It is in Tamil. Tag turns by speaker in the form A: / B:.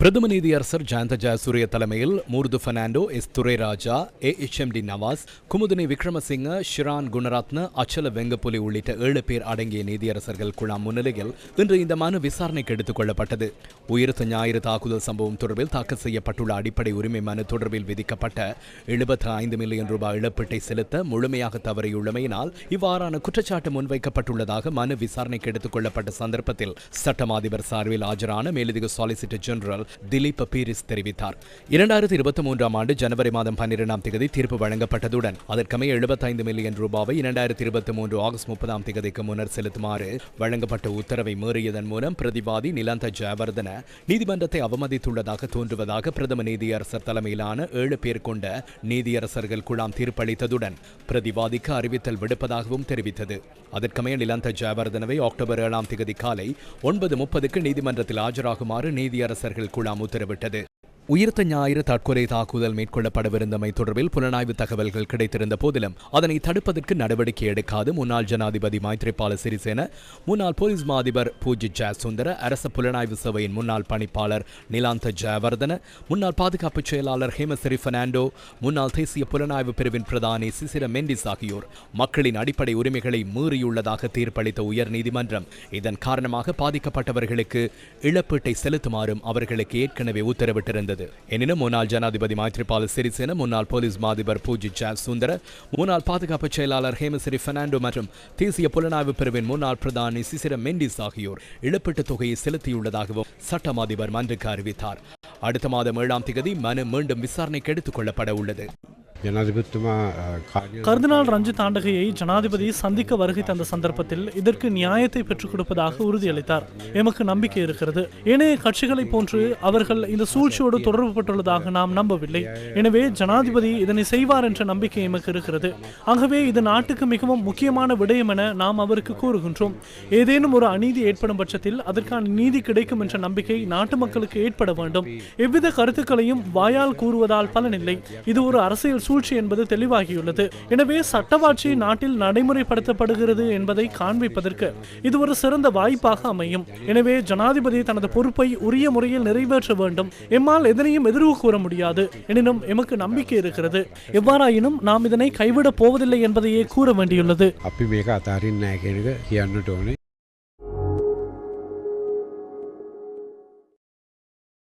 A: பிரதம நீதியரசர் ஜயந்த ஜயசூரிய தலைமையில் Murdu Fernando S Thurairaja A H M D Nawaz Kumudini Wickremasinghe Shiran Gooneratne Achala Wengappuli உள்ளிட்ட ஏழு பேர் அடங்கிய நீதியரசர்கள் குழாம் முன்னிலையில் இன்று இந்த மனு விசாரணைக்கு எடுத்துக் கொள்ளப்பட்டது. உயிர்த்த ஞாயிறு தாக்குதல் சம்பவம் தொடர்பில் தாக்கல் செய்யப்பட்டுள்ள அடிப்படை உரிமை மனு தொடர்பில் விதிக்கப்பட்ட எழுபத்தி ஐந்து மில்லியன் ரூபாய் இழப்பீட்டை செலுத்த முழுமையாக தவறியுள்ளமையினால் இவ்வாறான குற்றச்சாட்டு முன்வைக்கப்பட்டுள்ளதாக மனு விசாரணைக்கு எடுத்துக் கொள்ளப்பட்ட சந்தர்ப்பத்தில் சட்டமாதிபர் சார்பில் ஆஜரான மேலதிக சாலிசிட்டர் ஜெனரல் திலீப் பீரிஸ் தெரிவித்தார். இரண்டாயிரத்தி இருபத்தி மூன்றாம் ஆண்டு ஜனவரி மாதம் பன்னிரெண்டாம் தேதி தீர்ப்பு வழங்கப்பட்டதுடன் அதற்கமைய எழுபத்தைந்து மில்லியன் ரூபாவை இரண்டாயிரத்தி இருபத்தி மூன்று ஆகஸ்ட் முப்பதாம் தேதிக்கு முன்னர் செலுத்துமாறு வழங்கப்பட்ட உத்தரவை மீறியதன் மூலம் பிரதிவாதி நிலந்த ஜெயவர்தன நீதிமன்றத்தை அவமதித்துள்ளதாக தோன்றுவதாக பிரதம நீதியரசர் தலைமையிலான ஏழு பேர் கொண்ட நீதியரசர்கள் குழாம் தீர்ப்பளித்ததுடன் பிரதிவாதிக்கு அறிவித்தல் விடுப்பதாகவும் தெரிவித்தது. அதற்கமைய நிலந்த ஜெயவர்தனவை அக்டோபர் ஏழாம் தேதி காலை ஒன்பது முப்பதுக்கு நீதிமன்றத்தில் ஆஜராகுமாறு நீதியரசர்கள் குழாம் உத்தரவிட்டது. உயிர்த்த ஞாயிறு தற்கொலை தாக்குதல் மேற்கொள்ளப்படவிருந்தமை தொடர்பில் புலனாய்வு தகவல்கள் கிடைத்திருந்த போதிலும் அதனை தடுப்பதற்கு நடவடிக்கை எடுக்காது முன்னாள் ஜனாதிபதி மைத்ரிபால சிறிசேன முன்னாள் போலீஸ் மா அதிபர் பூஜி ஜெயசுந்தர அரச புலனாய்வு சபையின் முன்னாள் பணிப்பாளர் நிலாந்த ஜெயவர்தன முன்னாள் பாதுகாப்பு செயலாளர் ஹேமசிறி பெர்னாண்டோ முன்னாள் தேசிய புலனாய்வு பிரிவின் பிரதானி சிசிர மெண்டிஸ் ஆகியோர் மக்களின் அடிப்படை உரிமைகளை மீறியுள்ளதாக தீர்ப்பளித்த உயர் நீதிமன்றம் இதன் காரணமாக பாதிக்கப்பட்டவர்களுக்கு இழப்பீட்டை செலுத்துமாறும் அவர்களுக்கு ஏற்கனவே உத்தரவிட்டிருந்தது. உள்ளது. எனினும் முன்னாள் ஜனாதிபதி மைத்ரிபால சிறிசேன முன்னாள் போலீஸ் மாதிபர் பூஜித் சுந்தர முன்னாள் பாதுகாப்பு செயலாளர் ஹேமசிறி பெர்னாண்டோ மற்றும் தேசிய புலனாய்வு பிரிவின் முன்னாள் பிரதான சிசிர மெண்டிஸ் ஆகியோர் இழப்பீட்டு தொகையை செலுத்தியுள்ளதாகவும் சட்டம் அதிபர் மன்றுக்கு அறிவித்தார். அடுத்த மாதம் ஏழாம் தேதி மனு மீண்டும் விசாரணைக்கு எடுத்துக் கொள்ளப்பட உள்ளது.
B: கர்தினால் ரஞ்சித் ஆண்டகையை ஜனாதிபதி சந்திக்க வருகை தந்த சந்தர்ப்பத்தில் இதற்கு நியாயத்தை பெற்றுக் கொடுப்பதாக உறுதியளித்தார். எமக்கு நம்பிக்கை இருக்கிறது. ஏனைய கட்சிகளைப் போன்று அவர்கள் இந்த சூழ்ச்சியோடு தொடர்புபட்டுள்ளதாக நாம் நம்பவில்லை. எனவே ஜனாதிபதி இதனை செய்வார் என்ற நம்பிக்கை எமக்கு இருக்கிறது. ஆகவே இது நாட்டுக்கு மிகவும் முக்கியமான விடயம் என நாம் அவருக்கு கூறுகின்றோம். ஏதேனும் ஒரு அநீதி ஏற்படும் பட்சத்தில் அதற்கான நீதி கிடைக்கும் என்ற நம்பிக்கை நாட்டு மக்களுக்கு ஏற்பட வேண்டும். எவ்வித கருத்துக்களையும் வாயால் கூறுவதால் பலனில்லை. இது ஒரு அரசியல் சூழ்ச்சி என்பது தெளிவாகியுள்ளது. எனவே சட்டவாட்சி நாட்டில் நடைமுறைப்படுத்தப்படுகிறது என்பதை காண்பிப்பதற்கு இது ஒரு சிறந்த வாய்ப்பாக அமையும். எனவே ஜனாதிபதி தனது பொறுப்பை உரிய முறையில் நிறைவேற்ற வேண்டும். எம்மால் எதனையும் எதிர்வு கூற முடியாது. எனினும் எமக்கு நம்பிக்கை இருக்கிறது. எவ்வாறாயினும் நாம் இதனை கைவிடப் போவதில்லை என்பதையே கூற வேண்டியுள்ளது.
C: அப்பி மேக அதாரின் நாயகனுக்கு